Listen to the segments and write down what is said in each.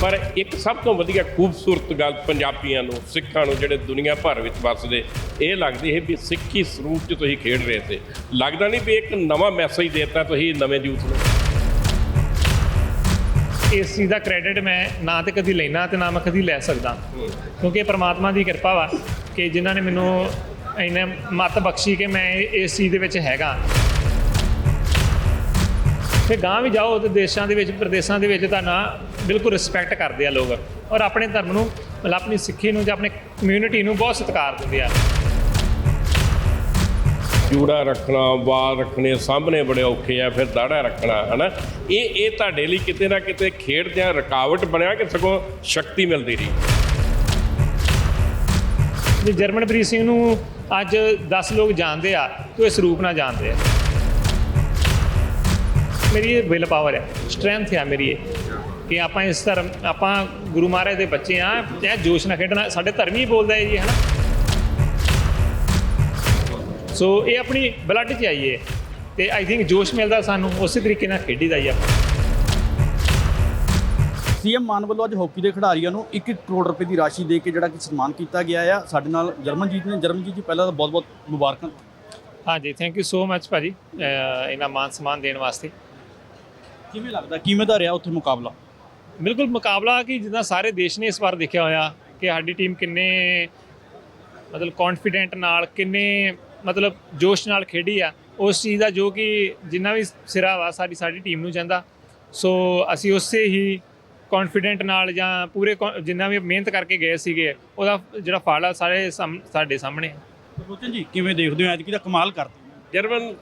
ਪਰ ਇੱਕ ਸਭ ਤੋਂ ਵਧੀਆ ਖੂਬਸੂਰਤ ਗੱਲ ਪੰਜਾਬੀਆਂ ਨੂੰ, ਸਿੱਖਾਂ ਨੂੰ ਜਿਹੜੇ ਦੁਨੀਆ ਭਰ ਵਿੱਚ ਵੱਸਦੇ, ਇਹ ਲੱਗਦੀ ਹੈ ਵੀ ਸਿੱਖੀ ਸਰੂਪ 'ਚ ਤੁਸੀਂ ਖੇਡ ਰਹੇ ਸੀ। ਲੱਗਦਾ ਨਹੀਂ ਵੀ ਇੱਕ ਨਵਾਂ ਮੈਸੇਜ ਦੇਤਾ ਤੁਸੀਂ ਨਵੇਂ ਯੂਥ ਨੂੰ? ਇਸ ਚੀਜ਼ ਦਾ ਕ੍ਰੈਡਿਟ ਮੈਂ ਨਾ ਤੇ ਕਦੀ ਲੈਣਾ ਤੇ ਨਾ ਮੈਂ ਕਦੀ ਲੈ ਸਕਦਾ। ਕਿਉਂਕਿ ਇਹ ਪ੍ਰਮਾਤਮਾ ਦੀ ਕਿਰਪਾ ਵਾ ਕਿ ਜਿਨ੍ਹਾਂ ਨੇ ਮੈਨੂੰ ਇੰਨੇ ਮੱਤ ਬਖਸ਼ੀ ਕਿ ਮੈਂ ਇਸ ਚੀਜ਼ ਦੇ ਵਿੱਚ ਹੈਗਾ। ਤੇ ਗਾਂ ਵੀ ਜਾਓ ਤੇ ਦੇਸ਼ਾਂ ਦੇ ਵਿੱਚ ਪ੍ਰਦੇਸ਼ਾਂ ਦੇ ਵਿੱਚ ਤਾਂ ਨਾ ਬਿਲਕੁਲ ਰਿਸਪੈਕਟ ਕਰਦੇ ਆ ਲੋਕ ਔਰ ਆਪਣੇ ਧਰਮ ਨੂੰ ਮਤਲਬ ਆਪਣੀ ਸਿੱਖੀ ਨੂੰ ਜਾਂ ਆਪਣੇ ਕਮਿਊਨਿਟੀ ਨੂੰ ਬਹੁਤ ਸਤਿਕਾਰ ਦਿੰਦੇ ਆ। ਜੂੜਾ ਰੱਖਣਾ ਵਾਲ ਰੱਖਣੇ ਸਾਹਮਣੇ ਬੜੇ ਔਖੇ ਆ ਫਿਰ ਦਾੜਾ ਰੱਖਣਾ ਹਨਾ? ਇਹ ਇਹ ਤੁਹਾਡੇ ਲਈ ਕਿਤੇ ਨਾ ਕਿਤੇ ਖੇਡਦਿਆਂ ਰੁਕਾਵਟ ਬਣਿਆ ਕਿ ਸਗੋਂ ਸ਼ਕਤੀ ਮਿਲਦੀ ਰਹੀ? ਜੇ ਜਰਮਨਪ੍ਰੀਤ ਸਿੰਘ ਨੂੰ ਅੱਜ 10 ਲੋਕ ਜਾਣਦੇ ਆ ਤੇ ਇਸ ਰੂਪ ਨਾਲ ਜਾਣਦੇ ਆ। ਮੇਰੀ ਇਹ ਵਿਲ ਪਾਵਰ ਹੈ ਸਟਰੈਂਥ ਹੈ ਮੇਰੀ ਇਹ ਕਿ ਆਪਾਂ ਇਸ ਧਰਮ ਆਪਾਂ ਗੁਰੂ ਮਹਾਰਾਜ ਦੇ ਬੱਚੇ ਆ ਤੇ ਜੋਸ਼ ਨਾਲ ਖੇਡਣਾ ਸਾਡੇ ਧਰਮ ਹੀ ਬੋਲਦਾ ਹੈ ਜੀ ਹਨਾ? ਸੋ ਇਹ ਆਪਣੀ ਬਲੱਡ 'ਚ ਆਈਏ ਤੇ ਆਈ ਥਿੰਕ ਜੋਸ਼ ਮਿਲਦਾ ਸਾਨੂੰ ਉਸੇ ਤਰੀਕੇ ਨਾਲ ਖੇਡੀਦਾ ਜੀ ਆਪਾਂ ਸੀਐਮ ਮਾਨ ਵੱਲੋਂ ਅੱਜ ਹਾਕੀ ਦੇ ਖਿਡਾਰੀਆਂ ਨੂੰ 1 ਕਰੋੜ ਰੁਪਏ ਦੀ ਰਾਸ਼ੀ ਦੇ ਕੇ ਜਿਹੜਾ ਕਿ ਸਨਮਾਨ ਕੀਤਾ ਗਿਆ ਆ ਸਾਡੇ ਨਾਲ ਜਰਮਨਜੀਤ ਨੇ। ਜਰਮਨਜੀਤ ਜੀ ਪਹਿਲਾਂ ਤਾਂ ਬਹੁਤ-ਬਹੁਤ ਮੁਬਾਰਕਾਂ। ਹਾਂਜੀ ਥੈਂਕ ਯੂ ਸੋ ਮੱਚ ਭਾਜੀ ਇਹਨਾਂ ਮਾਨ ਸਨਮਾਨ ਦੇਣ ਵਾਸਤੇ। ਕਿਵੇਂ ਲੱਗਦਾ? ਕਿਵੇਂ ਦਾ ਰਿਹਾ ਉੱਥੇ ਮੁਕਾਬਲਾ? ਬਿਲਕੁਲ ਮੁਕਾਬਲਾ ਕਿ ਜਿੱਦਾਂ ਸਾਰੇ ਦੇਸ਼ ਨੇ ਇਸ ਵਾਰ ਦੇਖਿਆ ਹੋਇਆ ਕਿ ਸਾਡੀ ਟੀਮ ਕਿੰਨੇ ਮਤਲਬ ਕੌਨਫੀਡੈਂਟ ਨਾਲ ਕਿੰਨੇ ਮਤਲਬ ਜੋਸ਼ ਨਾਲ ਖੇਡੀ ਆ ਉਸ ਚੀਜ਼ ਦਾ ਜੋ ਕਿ ਜਿੰਨਾ ਵੀ ਸਿਰਾ ਵਾ ਸਾਡੀ ਸਾਡੀ ਟੀਮ ਨੂੰ ਜਾਂਦਾ। ਸੋ ਅਸੀਂ ਉਸੇ ਹੀ ਕੌਨਫੀਡੈਂਟ ਨਾਲ ਜਾਂ ਪੂਰੇ ਕੌ- ਜਿੰਨਾ ਵੀ ਮਿਹਨਤ ਕਰਕੇ ਗਏ ਸੀਗੇ ਉਹਦਾ ਜਿਹੜਾ ਫਲ ਆ ਸਾਰੇ ਸਾਡੇ ਸਾਹਮਣੇ। ਰੋਚਨ ਜੀ ਕਿਵੇਂ ਦੇਖਦੇ ਹੋ? ਐਤਕੀ ਦਾ ਕਮਾਲ ਕਰਦੇ ਜਰਮਨ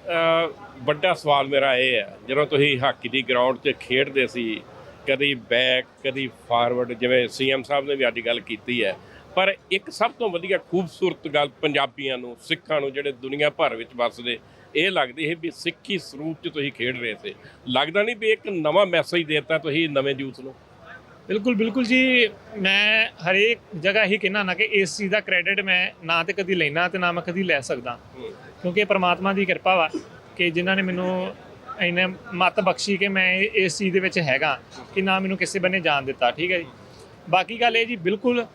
ਵੱਡਾ ਸਵਾਲ ਮੇਰਾ ਇਹ ਹੈ ਜਦੋਂ ਤੁਸੀਂ ਹਾਕੀ ਦੀ ਗਰਾਊਂਡ 'ਚ ਖੇਡਦੇ ਸੀ ਕਦੀ ਬੈਕ ਕਦੀ ਫਾਰਵਰਡ ਜਿਵੇਂ ਸੀਐਮ ਸਾਹਿਬ ਨੇ ਵੀ ਅੱਜ ਗੱਲ ਕੀਤੀ ਹੈ ਪਰ ਇੱਕ ਸਭ ਤੋਂ ਵਧੀਆ ਖੂਬਸੂਰਤ ਗੱਲ ਪੰਜਾਬੀਆਂ ਨੂੰ ਸਿੱਖਾਂ ਨੂੰ ਜਿਹੜੇ ਦੁਨੀਆ ਭਰ ਵਿੱਚ ਵੱਸਦੇ ਇਹ ਲੱਗਦੀ ਹੈ ਵੀ ਸਿੱਖੀ ਸਰੂਪ 'ਚ ਤੁਸੀਂ ਖੇਡ ਰਹੇ ਸੀ। ਲੱਗਦਾ ਨਹੀਂ ਵੀ ਇੱਕ ਨਵਾਂ ਮੈਸੇਜ ਦੇਤਾ ਤੁਸੀਂ ਨਵੇਂ ਯੂਥ ਨੂੰ? ਬਿਲਕੁਲ ਬਿਲਕੁਲ ਜੀ ਮੈਂ ਹਰੇਕ ਜਗ੍ਹਾ ਹੀ ਕਹਿਣਾ ਨਾ ਕਿ ਇਸ ਚੀਜ਼ ਦਾ ਕ੍ਰੈਡਿਟ ਮੈਂ ਨਾ ਤੇ ਕਦੀ ਲੈਣਾ ਤੇ ਨਾ ਮੈਂ ਕਦੀ ਲੈ ਸਕਦਾ। ਕਿਉਂਕਿ ਇਹ ਪ੍ਰਮਾਤਮਾ ਦੀ ਕਿਰਪਾ ਵਾ ਕਿ ਜਿਨ੍ਹਾਂ ਨੇ ਮੈਨੂੰ ਇੰਨੇ ਮਤ ਬਖਸ਼ੀ ਕਿ ਮੈਂ ਇਸ ਚੀਜ਼ ਦੇ ਵਿੱਚ ਹੈਗਾ ਕਿ ਨਾ ਮੈਨੂੰ ਕਿਸੇ ਬੰਨੇ ਜਾਣ ਦਿੱਤਾ, ਠੀਕ ਹੈ ਜੀ? ਬਾਕੀ ਗੱਲ ਇਹ ਜੀ, ਬਿਲਕੁਲ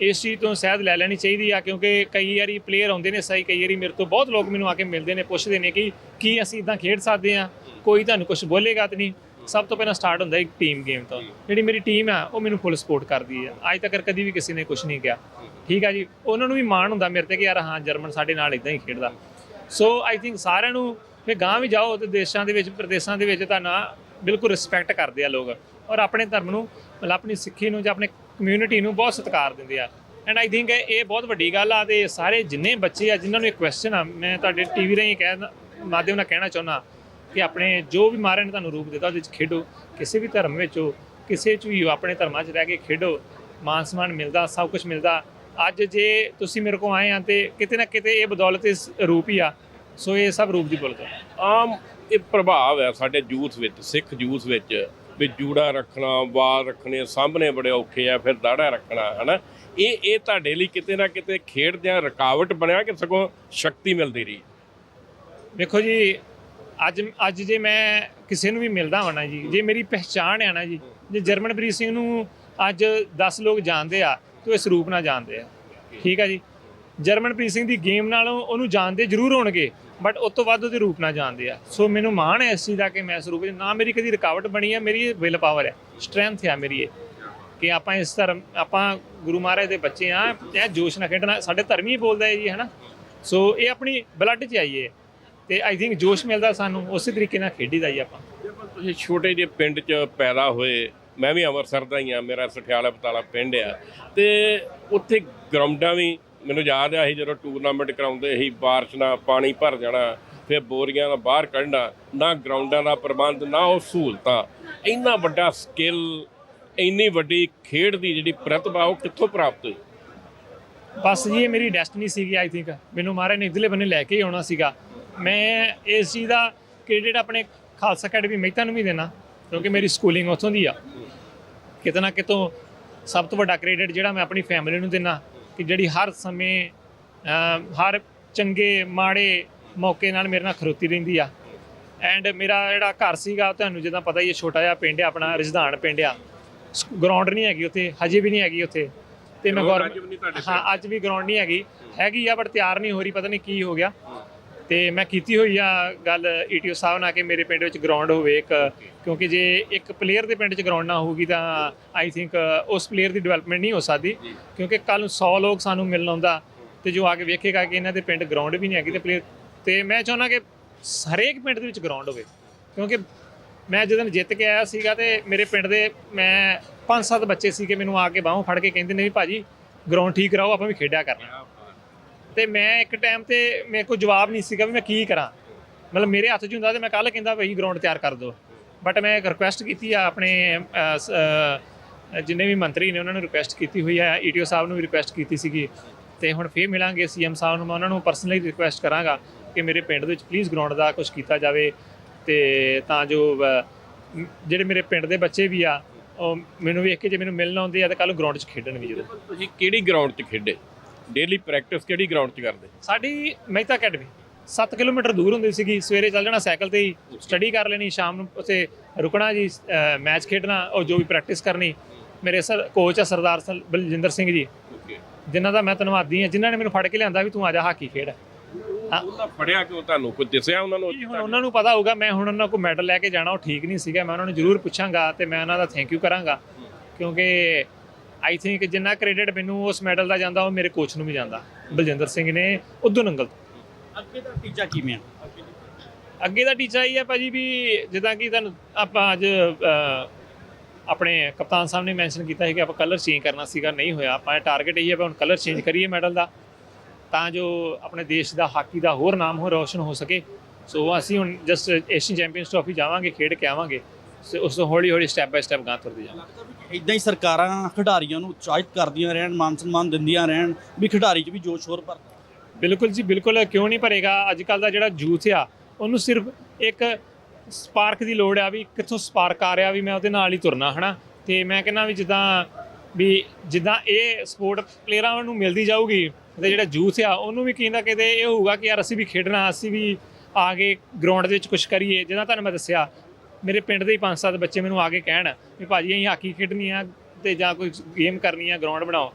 ਇਸ ਚੀਜ਼ ਤੋਂ ਸਹਿਦ ਲੈ ਲੈਣੀ ਚਾਹੀਦੀ ਆ, ਕਿਉਂਕਿ ਕਈ ਵਾਰੀ ਪਲੇਅਰ ਆਉਂਦੇ ਨੇ ਸਹੀ, ਕਈ ਵਾਰੀ ਮੇਰੇ ਤੋਂ ਬਹੁਤ ਲੋਕ ਮੈਨੂੰ ਆ ਕੇ ਮਿਲਦੇ ਨੇ, ਪੁੱਛਦੇ ਨੇ ਕਿ ਕੀ ਅਸੀਂ ਇਦਾਂ ਖੇਡ ਸਕਦੇ ਆ ਕੋਈ ਤੁਹਾਨੂੰ ਕੁਝ ਬੋਲੇਗਾ ਤੇ ਨਹੀਂ। ਸਭ ਤੋਂ ਪਹਿਲਾਂ ਸਟਾਰਟ ਹੁੰਦਾ ਇੱਕ ਟੀਮ ਗੇਮ ਤੋਂ। ਜਿਹੜੀ ਮੇਰੀ ਟੀਮ ਆ, ਉਹ ਮੈਨੂੰ ਫੁੱਲ ਸਪੋਰਟ ਕਰਦੀ ਆ। ਅੱਜ ਤੱਕ ਕਦੀ ਵੀ ਕਿਸੇ ਨੇ ਕੁਝ ਨਹੀਂ ਕਿਹਾ। ਠੀਕ ਆ ਜੀ? ਉਹਨਾਂ ਨੂੰ ਵੀ ਮਾਣ ਹੁੰਦਾ ਮੇਰੇ ਤੇ ਕਿ ਯਾਰ, ਹਾਂ, ਜਰਮਨ ਸਾਡੇ ਨਾਲ ਇਦਾਂ ਹੀ ਖੇਡਦਾ। ਸੋ ਆਈ ਥਿੰਕ ਸਾਰਿਆਂ ਨੂੰ ਵੀ ਗਾਂ ਵੀ ਜਾਓ ਤੇ ਦੇਸ਼ਾਂ ਦੇ ਵਿੱਚ, ਪ੍ਰਦੇਸ਼ਾਂ ਦੇ ਵਿੱਚ ਤਾਂ ਨਾ ਬਿਲਕੁਲ ਰਿਸਪੈਕਟ ਕਰਦੇ ਆ ਲੋਕ ਔਰ ਆਪਣੇ ਧਰਮ ਨੂੰ, ਮਤਲਬ ਆਪਣੀ ਸਿੱਖੀ ਨੂੰ ਜਾਂ ਆਪਣੇ ਕਮਿਊਨਿਟੀ ਨੂੰ ਬਹੁਤ ਸਤਿਕਾਰ ਦਿੰਦੇ ਆ। ਐਂਡ ਆਈ ਥਿੰਕ ਇਹ ਬਹੁਤ ਵੱਡੀ ਗੱਲ ਆ ਤੇ ਸਾਰੇ ਜਿੰਨੇ ਬੱਚੇ ਆ, ਜਿਨ੍ਹਾਂ ਨੂੰ ਇਹ ਕੁਐਸਚਨ ਆ, ਮੈਂ ਤੁਹਾਡੇ ਟੀਵੀ ਰਾਹੀਂ ਕਹਿ ਮਾਧਿਅਮ ਨਾਲ ਕਹਿਣਾ ਚਾਹੁੰਦਾ ਕਿ ਆਪਣੇ ਜੋ ਵੀ ਮਾਰੇ ਨੇ ਤੁਹਾਨੂੰ ਰੂਪ ਦਿੱਤਾ, ਉਹਦੇ ਵਿੱਚ ਖੇਡੋ, ਕਿਸੇ ਵੀ ਧਰਮ ਵਿੱਚ ਹੋ, ਕਿਸੇ ਚ ਵੀ ਹੋ, ਆਪਣੇ ਧਰਮਾਂ 'ਚ ਰਹਿ ਕੇ ਖੇਡੋ ਮਾਨ ਸਨਮਾਨ ਮਿਲਦਾ, ਸਭ ਕੁਝ ਮਿਲਦਾ। ਅੱਜ ਜੇ ਤੁਸੀਂ ਮੇਰੇ ਕੋਲ ਆਏ ਆ ਤੇ ਕਿਤੇ ਨਾ ਕਿਤੇ ਇਹ ਬਦੌਲਤ ਇਸ ਰੂਪ ਹੀ ਆ। ਸੋ ਇਹ ਸਭ ਰੂਪ ਦੀ ਬੋਲਦਾ ਆਮ ਇਹ ਪ੍ਰਭਾਵ ਹੈ ਸਾਡੇ ਯੂਥ ਵਿੱਚ ਸਿੱਖ ਯੂਥ ਵਿੱਚ ਵੀ ਜੂੜਾ ਰੱਖਣਾ ਵਾਲ ਰੱਖਣੇ ਸਾਹਮਣੇ ਬੜੇ ਔਖੇ ਆ ਫਿਰ ਦਾੜਾ ਰੱਖਣਾ ਹਨਾ? ਇਹ ਇਹ ਤੁਹਾਡੇ ਲਈ ਕਿਤੇ ਨਾ ਕਿਤੇ ਖੇਡਦਿਆਂ ਰੁਕਾਵਟ ਬਣਿਆ ਕਿ ਸਗੋਂ ਸ਼ਕਤੀ ਮਿਲਦੀ ਰਹੀ? ਵੇਖੋ ਜੀ ਅੱਜ ਅੱਜ ਜੇ ਮੈਂ ਕਿਸੇ ਨੂੰ ਵੀ ਮਿਲਦਾ ਹਾਂ ਨਾ ਜੀ ਜੇ ਮੇਰੀ ਪਹਿਚਾਣ ਹੈ ਨਾ ਜੀ ਜੇ ਜਰਮਨਪ੍ਰੀਤ ਸਿੰਘ ਨੂੰ ਅੱਜ 10 ਲੋਕ ਜਾਣਦੇ ਆ ਤੇ ਇਸ ਰੂਪ ਨਾਲ ਜਾਣਦੇ ਆ। ਠੀਕ ਆ ਜੀ। ਜਰਮਨਪ੍ਰੀਤ ਸਿੰਘ ਦੀ ਗੇਮ ਨਾਲੋਂ ਉਹਨੂੰ ਜਾਣਦੇ ਜ਼ਰੂਰ ਹੋਣਗੇ ਬਟ ਉਸ ਤੋਂ ਵੱਧ ਉਹਦੇ ਰੂਪ ਨਾਲ ਜਾਣਦੇ ਆ। ਸੋ ਮੈਨੂੰ ਮਾਣ ਹੈ ਇਸ ਚੀਜ਼ ਦਾ ਕਿ ਮੈਂ ਇਸ ਰੂਪ ਵਿੱਚ, ਨਾ ਮੇਰੀ ਕਦੀ ਰੁਕਾਵਟ ਬਣੀ ਹੈ ਮੇਰੀ ਵਿਲ ਪਾਵਰ ਹੈ। ਸਟਰੈਂਥ ਹੈ ਮੇਰੀ ਇਹ। ਕਿ ਆਪਾਂ ਇਸ ਧਰਮ, ਆਪਾਂ ਗੁਰੂ ਮਹਾਰਾਜ ਦੇ ਬੱਚੇ ਆ ਤੇ ਜੋਸ਼ ਨਾਲ ਖੇਡਣਾ, ਸਾਡੇ ਧਰਮ ਹੀ ਬੋਲਦਾ ਹੈ ਜੀ, ਹਨਾ? ਸੋ ਇਹ ਆਪਣੀ ਬਲੱਡ 'ਚ ਆਈਏ ਤੇ ਆਈ ਥਿੰਕ ਜੋਸ਼ ਮਿਲਦਾ ਸਾਨੂੰ, ਉਸੇ ਤਰੀਕੇ ਨਾਲ ਖੇਡੀਦਾ ਜੀ ਆਪਾਂ ਤੁਸੀਂ ਛੋਟੇ ਜਿਹੇ ਪਿੰਡ 'ਚ ਪੈਦਾ ਹੋਏ ਮੈਂ ਵੀ ਅੰਮ੍ਰਿਤਸਰ ਦਾ ਹੀ ਆ, ਮੇਰਾ ਸਠਿਆਲਾ ਬਤਾਲਾ ਪਿੰਡ ਆ। ਤੇ ਉੱਥੇ ਗਰਾਊਂਡਾਂ ਵੀ ਮੈਨੂੰ ਯਾਦ ਆ ਸੀ ਜਦੋਂ ਟੂਰਨਾਮੈਂਟ ਕਰਾਉਂਦੇ ਸੀ, ਬਾਰਿਸ਼ ਨਾਲ ਪਾਣੀ ਭਰ ਜਾਣਾ, ਫਿਰ ਬੋਰੀਆਂ ਦਾ ਬਾਹਰ ਕੱਢਣਾ, ਨਾ ਗਰਾਊਂਡਾਂ ਦਾ ਪ੍ਰਬੰਧ, ਨਾ ਉਹ ਸਹੂਲਤਾਂ। ਇੰਨਾ ਵੱਡਾ ਸਕਿੱਲ ਇੰਨੀ ਵੱਡੀ ਖੇਡ ਦੀ ਜਿਹੜੀ ਪ੍ਰਤਿਭਾ, ਉਹ ਕਿੱਥੋਂ ਪ੍ਰਾਪਤ ਹੋਈ? ਬਸ ਜੀ, ਇਹ ਮੇਰੀ ਡੈਸਟੀਨੀ ਸੀਗੀ ਆਈ ਥਿੰਕ ਮੈਨੂੰ ਮਹਾਰਾਜ ਨੇ ਇਧਰਲੇ ਬੰਨੇ ਲੈ ਕੇ ਹੀ ਆਉਣਾ ਸੀਗਾ। ਮੈਂ ਇਸ ਚੀਜ਼ ਦਾ ਕ੍ਰੈਡਿਟ ਆਪਣੇ ਖਾਲਸਾ ਅਕੈਡਮੀ ਮਹਿਤਾ ਨੂੰ ਵੀ ਦੇਣਾ, ਕਿਉਂਕਿ ਮੇਰੀ ਸਕੂਲਿੰਗ ਉੱਥੋਂ ਦੀ ਆ। ਕਿਤੇ ਨਾ ਕਿਤੋਂ ਸਭ ਤੋਂ ਵੱਡਾ ਕ੍ਰੈਡਿਟ ਜਿਹੜਾ ਮੈਂ ਆਪਣੀ ਫੈਮਿਲੀ ਨੂੰ ਦੇਣਾ ਕਿ ਜਿਹੜੀ ਹਰ ਸਮੇਂ ਹਰ ਚੰਗੇ ਮਾੜੇ ਮੌਕੇ ਨਾਲ ਮੇਰੇ ਨਾਲ ਖਰੋਤੀ ਰਹਿੰਦੀ ਆ। ਐਂਡ ਮੇਰਾ ਜਿਹੜਾ ਘਰ ਸੀਗਾ ਤੁਹਾਨੂੰ ਜਿੱਦਾਂ ਪਤਾ ਹੀ ਹੈ ਛੋਟਾ ਜਿਹਾ ਪਿੰਡ ਆ ਆਪਣਾ ਰਜਧਾਨ ਪਿੰਡ ਆ। ਗਰਾਊਂਡ ਨਹੀਂ ਹੈਗੀ ਉੱਥੇ ਹਜੇ ਵੀ ਨਹੀਂ ਹੈਗੀ ਉੱਥੇ। ਤੇ ਮੈਂ ਤੁਹਾਡੇ ਹਾਂ ਅੱਜ ਵੀ ਗਰਾਊਂਡ ਨਹੀਂ ਹੈਗੀ। ਹੈਗੀ ਆ ਬਟ ਤਿਆਰ ਨਹੀਂ ਹੋ ਰਹੀ ਪਤਾ ਨਹੀਂ ਕੀ ਹੋ ਗਿਆ। ਤੇ ਮੈਂ ਕੀਤੀ ਹੋਈ ਆ ਗੱਲ ਈਟੀਓ ਸਾਹਿਬ ਨਾਲ ਕਿ ਮੇਰੇ ਪਿੰਡ ਵਿੱਚ ਗਰਾਊਂਡ ਹੋਵੇ ਇੱਕ, ਕਿਉਂਕਿ ਜੇ ਇੱਕ ਪਲੇਅਰ ਦੇ ਪਿੰਡ 'ਚ ਗਰਾਊਂਡ ਨਾ ਹੋਊਗੀ ਤਾਂ ਆਈ ਥਿੰਕ ਉਸ ਪਲੇਅਰ ਦੀ ਡਿਵੈਲਪਮੈਂਟ ਨਹੀਂ ਹੋ ਸਕਦੀ, ਕਿਉਂਕਿ ਕੱਲ ਨੂੰ 100 ਲੋਕ ਸਾਨੂੰ ਮਿਲਣ ਆਉਂਦਾ ਤੇ ਜੋ ਆ ਕੇ ਵੇਖੇਗਾ ਕਿ ਇਹਨਾਂ ਦੇ ਪਿੰਡ ਗਰਾਊਂਡ ਵੀ ਨਹੀਂ ਹੈਗੀ ਤੇ ਪਲੇਅਰ ਤੇ ਮੈਂ ਚਾਹੁੰਦਾ ਕਿ ਹਰੇਕ ਪਿੰਡ ਦੇ ਵਿੱਚ ਗਰਾਊਂਡ ਹੋਵੇ, ਕਿਉਂਕਿ ਮੈਂ ਜਦੋਂ ਜਿੱਤ ਕੇ ਆਇਆ ਸੀਗਾ ਤੇ ਮੇਰੇ ਪਿੰਡ ਦੇ ਮੈਂ ਪੰਜ ਸੱਤ ਬੱਚੇ ਸੀਗੇ, ਮੈਨੂੰ ਆ ਕੇ ਬਾਹੋਂ ਫੜ ਕੇ ਕਹਿੰਦੇ ਨੇ ਵੀ ਭਾਜੀ ਗਰਾਊਂਡ ਠੀਕ ਕਰਾਓ, ਆਪਾਂ ਵੀ ਖੇਡਿਆ ਕਰਨਾ। ਤੇ ਮੈਂ ਇੱਕ ਟਾਈਮ ਤੇ ਮੇਰੇ ਕੋਲ ਜਵਾਬ ਨਹੀਂ ਸੀਗਾ ਵੀ ਮੈਂ ਕੀ ਕਰਾਂ। ਮਤਲਬ ਮੇਰੇ ਹੱਥ 'ਚ ਹੁੰਦਾ ਤੇ ਮੈਂ ਕੱਲ ਕਹਿੰਦਾ ਬਈ ਗਰਾਊਂਡ ਤਿਆਰ ਕਰ ਦਿਓ। ਬਟ ਮੈਂ ਇੱਕ ਰਿਕੁਐਸਟ ਕੀਤੀ ਆ ਆਪਣੇ ਜਿੰਨੇ ਵੀ ਮੰਤਰੀ ਨੇ ਉਹਨਾਂ ਨੂੰ ਰਿਕੁਐਸਟ ਕੀਤੀ ਹੋਈ ਹੈ ਈਟੀਓ ਸਾਹਿਬ ਨੂੰ ਵੀ ਰਿਕੁਐਸਟ ਕੀਤੀ ਸੀਗੀ। ਤੇ ਹੁਣ ਫੇਰ ਮਿਲਾਂਗੇ ਸੀਐਮ ਸਾਹਿਬ ਨੂੰ। ਮੈਂ ਉਹਨਾਂ ਨੂੰ ਪਰਸਨਲੀ ਰਿਕੁਐਸਟ ਕਰਾਂਗਾ ਕਿ ਮੇਰੇ ਪਿੰਡ ਦੇ ਵਿੱਚ ਪਲੀਜ਼ ਗਰਾਊਂਡ ਦਾ ਕੁਝ ਕੀਤਾ ਜਾਵੇ। ਤੇ ਤਾਂ ਜੋ ਜਿਹੜੇ ਮੇਰੇ ਪਿੰਡ ਦੇ ਬੱਚੇ ਵੀ ਆ, ਉਹ ਮੈਨੂੰ ਵੇਖ ਕੇ ਜੇ ਮੈਨੂੰ ਮਿਲਣ ਆਉਂਦੇ ਆ ਤਾਂ ਕੱਲ ਗਰਾਊਂਡ 'ਚ ਖੇਡਣ ਵੀ ਜਦੋਂ ਤੁਸੀਂ ਕਿਹੜੀ ਗਰਾਊਂਡ 'ਚ ਖੇਡੇ? ਡੇਲੀ ਪ੍ਰੈਕਟਿਸ ਕਿਹੜੀ ਗਰਾਊਂਡ 'ਚ ਕਰਦੇ? ਸਾਡੀ ਮਹਿਤਾ ਅਕੈਡਮੀ 7 ਕਿਲੋਮੀਟਰ ਦੂਰ ਹੁੰਦੀ ਸੀਗੀ ਸਵੇਰੇ ਚੱਲ ਜਾਣਾ ਸਾਈਕਲ ਤੇ ਹੀ ਸਟੱਡੀ ਕਰ ਲੈਣੀ ਸ਼ਾਮ ਨੂੰ ਉੱਥੇ ਰੁਕਣਾ ਜੀ ਮੈਚ ਖੇਡਣਾ ਉਹ ਜੋ ਵੀ ਪ੍ਰੈਕਟਿਸ ਕਰਨੀ। ਮੇਰੇ ਸਰ ਕੋਚ ਆ ਸਰਦਾਰ ਸਰ ਬਲਜਿੰਦਰ ਸਿੰਘ ਜੀ। ਜਿਨ੍ਹਾਂ ਦਾ ਮੈਂ ਧੰਨਵਾਦੀ ਹਾਂ ਜਿਨ੍ਹਾਂ ਨੇ ਮੈਨੂੰ ਫੜ ਕੇ ਲਿਆਂਦਾ ਵੀ ਤੂੰ ਆ ਜਾ ਹਾਕੀ ਖੇਡ। ਉਹਨਾਂ ਫੜਿਆ ਕਿਉਂ ਤੁਹਾਨੂੰ? ਕੋਈ ਦਿਸਿਆ ਉਹਨਾਂ ਨੂੰ? ਹੁਣ ਉਹਨਾਂ ਨੂੰ ਪਤਾ ਹੋਊਗਾ ਮੈਂ ਹੁਣ ਉਹਨਾਂ ਕੋਲ ਮੈਡਲ ਲੈ ਕੇ ਜਾਣਾ ਉਹ ਠੀਕ ਨਹੀਂ ਸੀਗਾ ਮੈਂ ਉਹਨਾਂ ਨੂੰ ਜ਼ਰੂਰ ਪੁੱਛਾਂਗਾ ਤੇ ਮੈਂ ਉਹਨਾਂ ਦਾ ਥੈਂਕ ਯੂ ਕਰਾਂਗਾ। ਕਿਉਂਕਿ ਆਈ ਥਿੰਕ ਜਿੰਨਾ ਕ੍ਰੈਡਿਟ ਮੈਨੂੰ ਉਸ ਮੈਡਲ ਦਾ ਜਾਂਦਾ ਉਹ ਮੇਰੇ ਕੋਚ ਨੂੰ ਵੀ ਜਾਂਦਾ। ਬਲਜਿੰਦਰ ਸਿੰਘ ਨੇ ਉਦੋਂ ਨੰਗਲ। ਤੋਂ ਅੱਗੇ ਦਾ ਟੀਚਾ ਕਿਵੇਂ ਆ? ਅੱਗੇ ਦਾ ਟੀਚਾ ਇਹ ਹੈ ਭਾਜੀ ਵੀ ਜਿੱਦਾਂ ਕਿ ਤੁਹਾਨੂੰ ਆਪਾਂ ਅੱਜ ਆਪਣੇ ਕਪਤਾਨ ਸਾਹਿਬ ਨੇ ਮੈਂਸ਼ਨ ਕੀਤਾ ਸੀ ਕਿ ਆਪਾਂ ਕਲਰ ਚੇਂਜ ਕਰਨਾ ਸੀਗਾ ਨਹੀਂ ਹੋਇਆ। ਆਪਾਂ ਟਾਰਗੇਟ ਇਹ ਹੈ ਵੀ ਹੁਣ ਕਲਰ ਚੇਂਜ ਕਰੀਏ ਮੈਡਲ ਦਾ ਤਾਂ ਜੋ ਆਪਣੇ ਦੇਸ਼ ਦਾ ਹਾਕੀ ਦਾ ਹੋਰ ਨਾਮ ਹੋ ਰੋਸ਼ਨ ਹੋ ਸਕੇ। ਸੋ ਅਸੀਂ ਹੁਣ ਜਸਟ ਏਸ਼ੀਅਨ ਚੈਂਪੀਅਨਸ ਟਰਾਫੀ ਜਾਵਾਂਗੇ ਖੇਡ ਕੇ ਆਵਾਂਗੇ। ਸੋ ਉਸ ਤੋਂ ਹੌਲੀ ਹੌਲੀ ਸਟੈਪ ਬਾਈ ਸਟੈਪ ਗਾਂ ਤੁਰਦੇ ਜਾਵਾਂਗੇ ਇਦਾਂ ਹੀ ਸਰਕਾਰਾਂ ਖਿਡਾਰੀਆਂ ਨੂੰ ਉਤਸ਼ਾਹਿਤ ਕਰਦੀਆਂ ਰਹਿਣ ਮਾਨ ਸਨਮਾਨ ਦਿੰਦੀਆਂ ਰਹਿਣ ਵੀ ਖਿਡਾਰੀ 'ਚ ਵੀ ਜੋਸ਼ ਹੋਰ ਭਰ ਬਿਲਕੁਲ ਜੀ ਬਿਲਕੁਲ ਕਿਉਂ ਨਹੀਂ ਭਰੇਗਾ? ਅੱਜ ਕੱਲ ਦਾ ਜਿਹੜਾ ਯੂਥ ਆ ਉਹਨੂੰ ਸਿਰਫ ਇੱਕ ਸਪਾਰਕ ਦੀ ਲੋੜ ਆ ਵੀ ਕਿੱਥੋਂ ਸਪਾਰਕ ਆ ਰਿਹਾ ਵੀ ਮੈਂ ਉਹਦੇ ਨਾਲ ਹੀ ਤੁਰਨਾ ਹਨਾ? ਤੇ ਮੈਂ ਕਹਿੰਦਾ ਵੀ ਜਿੱਦਾਂ ਵੀ ਜਿੱਦਾਂ ਇਹ ਸਪੋਰਟ ਪਲੇਅਰਾਂ ਨੂੰ ਮਿਲਦੀ ਜਾਊਗੀ ਤੇ ਜਿਹੜਾ ਯੂਥ ਆ ਉਹਨੂੰ ਵੀ ਕਹਿੰਦਾ ਕਿਤੇ ਇਹ ਹੋਊਗਾ ਕਿ ਯਾਰ ਅਸੀਂ ਵੀ ਖੇਡਣਾ ਅਸੀਂ ਵੀ ਆ ਕੇ ਗਰਾਊਂਡ ਦੇ ਵਿੱਚ ਕੁਝ ਕਰੀਏ। ਜਿੱਦਾਂ ਤੁਹਾਨੂੰ ਮੈਂ ਦੱਸਿਆ ਮੇਰੇ ਪਿੰਡ ਦੇ ਹੀ ਪੰਜ ਸੱਤ ਬੱਚੇ ਮੈਨੂੰ ਆ ਕੇ ਕਹਿਣ ਵੀ ਭਾਜੀ ਅਸੀਂ ਹਾਕੀ ਖੇਡਣੀ ਆ ਤੇ ਜਾਂ ਕੋਈ ਗੇਮ ਕਰਨੀ ਆ ਗਰਾਊਂਡ ਬਣਾਓ।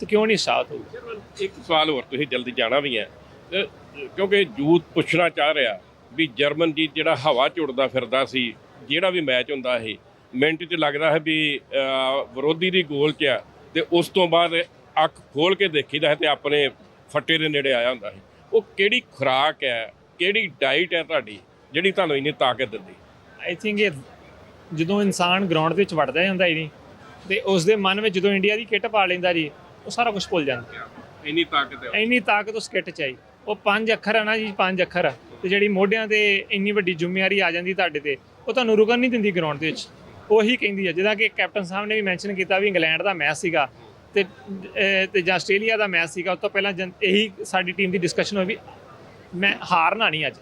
ਤੇ ਕਿਉਂ ਨਹੀਂ ਸਾਥ ਹੋਊਗਾ ਇੱਕ ਸਵਾਲ ਹੋਰ ਤੁਸੀਂ ਜਲਦੀ ਜਾਣਾ ਵੀ ਹੈ। ਕਿਉਂਕਿ ਯੂਥ ਪੁੱਛਣਾ ਚਾਹ ਰਿਹਾ ਵੀ ਜਰਮਨ ਜਰਮਨਜੀਤ ਜਿਹੜਾ ਹਵਾ ਝੁੜਦਾ ਫਿਰਦਾ ਸੀ, ਜਿਹੜਾ ਵੀ ਮੈਚ ਹੁੰਦਾ ਸੀ, ਮਿੰਟ 'ਚ ਲੱਗਦਾ ਹੈ ਵੀ ਵਿਰੋਧੀ ਦੀ ਗੋਲ 'ਚ ਆ ਤੇ ਉਸ ਤੋਂ ਬਾਅਦ ਅੱਖ ਖੋਲ ਕੇ ਦੇਖੀਦਾ ਹੈ ਤੇ ਆਪਣੇ ਫੱਟੇ ਦੇ ਨੇੜੇ ਆਇਆ ਹੁੰਦਾ ਸੀ। ਉਹ ਕਿਹੜੀ ਖੁਰਾਕ ਹੈ, ਕਿਹੜੀ ਡਾਈਟ ਹੈ ਤੁਹਾਡੀ, ਜਿਹੜੀ ਤੁਹਾਨੂੰ ਇੰਨੀ ਤਾਕਤ ਦਿੰਦੀ? ਆਈ ਥਿੰਕ ਇਹ ਜਦੋਂ ਇਨਸਾਨ ਗਰਾਊਂਡ ਦੇ ਵਿੱਚ ਵੜਦਾ ਜਾਂਦਾ ਹੀ ਨਹੀਂ ਤੇ ਉਸ ਦੇ ਮਨ ਵਿੱਚ ਜਦੋਂ ਇੰਡੀਆ ਦੀ ਕਿੱਟ ਪਾ ਲੈਂਦਾ ਜੀ ਉਹ ਸਾਰਾ ਕੁਝ ਭੁੱਲ ਜਾਂਦਾ। ਇੰਨੀ ਤਾਕਤ ਹੈ। ਇੰਨੀ ਤਾਕਤ ਉਸ ਕਿੱਟ ਚ ਆਈ। ਉਹ ਪੰਜ ਅੱਖਰ ਆ ਨਾ ਜੀ ਪੰਜ ਅੱਖਰ ਤੇ ਜਿਹੜੀ ਮੋਢਿਆਂ ਤੇ ਇੰਨੀ ਵੱਡੀ ਜ਼ਿੰਮੇਵਾਰੀ ਆ ਜਾਂਦੀ ਤੁਹਾਡੇ ਤੇ ਉਹ ਤੁਹਾਨੂੰ ਰੁਕਣ ਨਹੀਂ ਦਿੰਦੀ ਗਰਾਊਂਡ ਦੇ ਵਿੱਚ। ਉਹੀ ਕਹਿੰਦੀ ਹੈ ਜਿੱਦਾਂ ਕਿ ਕੈਪਟਨ ਸਾਹਿਬ ਨੇ ਵੀ ਮੈਂਸ਼ਨ ਕੀਤਾ ਵੀ ਇੰਗਲੈਂਡ ਦਾ ਮੈਚ ਸੀਗਾ ਤੇ ਤੇ ਜਾਂ ਆਸਟ੍ਰੇਲੀਆ ਦਾ ਮੈਚ ਸੀਗਾ ਉਸ ਤੋਂ ਪਹਿਲਾਂ ਇਹੀ ਸਾਡੀ ਟੀਮ ਦੀ ਡਿਸਕਸ਼ਨ ਹੋਈ ਵੀ ਮੈਂ ਹਾਰਨਾ ਨਹੀਂ ਅੱਜ।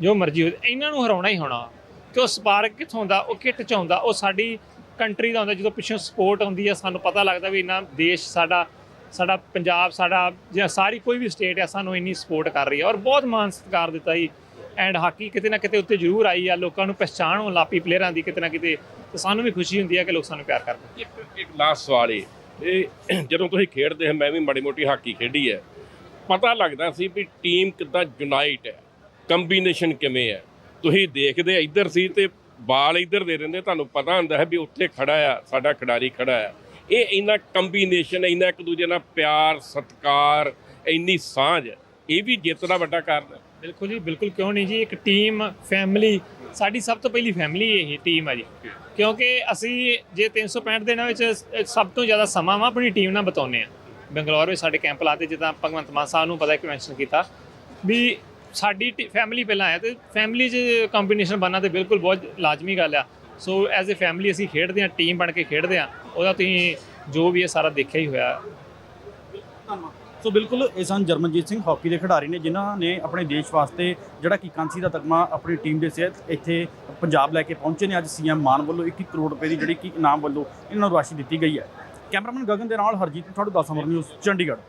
ਜੋ ਮਰਜ਼ੀ ਹੋ। ਇਹਨਾਂ ਨੂੰ ਹਰਾਉਣਾ ਹੀ ਹੋਣਾ। ਕਿ ਉਹ ਸਪਾਰਕ ਕਿੱਥੋਂ ਆਉਂਦਾ ਉਹ ਕਿੱਟ ਚ ਹੁੰਦਾ, ਉਹ ਸਾਡੀ ਕੰਟਰੀ ਦਾ ਹੁੰਦਾ, ਜਦੋਂ ਪਿੱਛੋਂ ਸਪੋਰਟ ਆਉਂਦੀ ਹੈ ਸਾਨੂੰ ਪਤਾ ਲੱਗਦਾ ਵੀ ਇੰਨਾ ਦੇਸ਼ ਸਾਡਾ ਸਾਡਾ ਪੰਜਾਬ, ਸਾਡਾ ਜਾਂ ਸਾਰੀ ਕੋਈ ਵੀ ਸਟੇਟ ਹੈ ਸਾਨੂੰ ਇੰਨੀ ਸਪੋਰਟ ਕਰ ਰਹੀ ਹੈ ਔਰ ਬਹੁਤ ਮਾਣ ਸਤਿਕਾਰ ਦਿੱਤਾ ਜੀ। ਐਂਡ ਹਾਕੀ ਕਿਤੇ ਨਾ ਕਿਤੇ ਉੱਤੇ ਜ਼ਰੂਰ ਆਈ ਆ, ਲੋਕਾਂ ਨੂੰ ਪਛਾਣ ਹੋਣ ਲਾਪੀ ਪਲੇਅਰਾਂ ਦੀ ਕਿਤੇ ਨਾ ਕਿਤੇ, ਤੇ ਸਾਨੂੰ ਵੀ ਖੁਸ਼ੀ ਹੁੰਦੀ ਹੈ ਕਿ ਲੋਕ ਸਾਨੂੰ ਪਿਆਰ ਕਰਦੇ ਇੱਕ ਇੱਕ ਲਾਸਟ ਸਵਾਲ ਇਹ ਇਹ ਜਦੋਂ ਤੁਸੀਂ ਖੇਡਦੇ ਹੋ, ਮੈਂ ਵੀ ਮਾੜੀ ਮੋਟੀ ਹਾਕੀ ਖੇਡੀ ਹੈ, ਪਤਾ ਲੱਗਦਾ ਸੀ ਵੀ ਟੀਮ ਕਿੱਦਾਂ ਯੂਨਾਈਟ ਹੈ ਕੰਬੀਨੇਸ਼ਨ ਕਿਵੇਂ ਹੈ? ਤੁਸੀਂ ਦੇਖਦੇ ਇੱਧਰ ਸੀ ਤੇ ਬਾਲ ਇੱਧਰ ਦੇ ਦਿੰਦੇ ਤੁਹਾਨੂੰ ਪਤਾ ਹੁੰਦਾ ਹੈ ਵੀ ਉੱਥੇ ਖੜਾ ਆ, ਸਾਡਾ ਖਿਡਾਰੀ ਖੜਾ ਆ। ਇਹ ਇੰਨਾ ਕੰਬੀਨੇਸ਼ਨ ਇੰਨਾ ਇੱਕ ਦੂਜੇ ਨਾਲ ਪਿਆਰ, ਸਤਿਕਾਰ, ਇੰਨੀ ਸਾਂਝ, ਇਹ ਵੀ ਜਿੱਤ ਦਾ ਵੱਡਾ ਕਾਰਨ ਹੈ ਬਿਲਕੁਲ ਜੀ, ਬਿਲਕੁਲ ਕਿਉਂ ਨਹੀਂ ਜੀ? ਇੱਕ ਟੀਮ ਫੈਮਿਲੀ ਸਾਡੀ ਸਭ ਤੋਂ ਪਹਿਲੀ ਫੈਮਿਲੀ ਇਹ ਟੀਮ ਆ ਜੀ। ਕਿਉਂਕਿ ਅਸੀਂ ਜੇ 365 ਦਿਨਾਂ ਵਿੱਚ ਸਭ ਤੋਂ ਜ਼ਿਆਦਾ ਸਮਾਂ ਵਾ ਆਪਣੀ ਟੀਮ ਨਾਲ ਬਤਾਉਂਦੇ ਆ ਬੰਗਲੌਰ ਵਿੱਚ ਸਾਡੇ ਕੈਂਪ ਲਾਤੇ, ਜਿੱਦਾਂ ਭਗਵੰਤ ਮਾਨ ਸਾਹਿਬ ਨੂੰ ਪਤਾ ਕਿ ਮੈਂਸ਼ਨ ਕੀਤਾ, ਵੀ ਸਾਡੀ ਫੈਮਿਲੀ ਪਹਿਲਾਂ ਆਇਆ ਤੇ ਫੈਮਿਲੀ 'ਚ ਕੰਬੀਨੇਸ਼ਨ ਬਣਨਾ ਤੇ ਬਿਲਕੁਲ ਬਹੁਤ ਲਾਜ਼ਮੀ ਗੱਲ ਆ। ਸੋ ਐਜ਼ ਅ ਫੈਮਿਲੀ ਅਸੀਂ ਖੇਡਦੇ ਆ ਟੀਮ ਬਣ ਕੇ ਖੇਡਦੇ ਆ ਉਹਦਾ ਤੁਸੀਂ ਜੋ ਵੀ ਇਹ ਸਾਰਾ ਦੇਖਿਆ ਹੀ ਹੋਇਆ। ਸੋ ਬਿਲਕੁਲ, ਇਹ ਸਨ ਜਰਮਨਜੀਤ ਸਿੰਘ, ਹਾਕੀ ਦੇ ਖਿਡਾਰੀ ਨੇ, ਜਿਨ੍ਹਾਂ ਨੇ ਆਪਣੇ ਦੇਸ਼ ਵਾਸਤੇ ਜਿਹੜਾ ਕਿ ਕਾਂਸੀ ਦਾ ਤਗਮਾ ਆਪਣੀ ਟੀਮ ਦੇ ਸਿਹਤ ਇੱਥੇ ਪੰਜਾਬ ਲੈ ਕੇ ਪਹੁੰਚੇ ਨੇ। ਅੱਜ ਸੀਐਮ ਮਾਨ ਵੱਲੋਂ 21 ਕਰੋੜ ਰੁਪਏ ਦੀ ਜਿਹੜੀ ਕਿ ਇਨਾਮ ਵੱਲੋਂ ਇਹਨਾਂ ਨੂੰ ਰਾਸ਼ੀ ਦਿੱਤੀ ਗਈ ਹੈ। ਕੈਮਰਾਮੈਨ ਗਗਨ ਦੇ ਨਾਲ ਹਰਜੀਤ, ਤੁਹਾਡਾ ਦਸ ਅਮਰ ਨਿਊਜ਼ ਚੰਡੀਗੜ੍ਹ।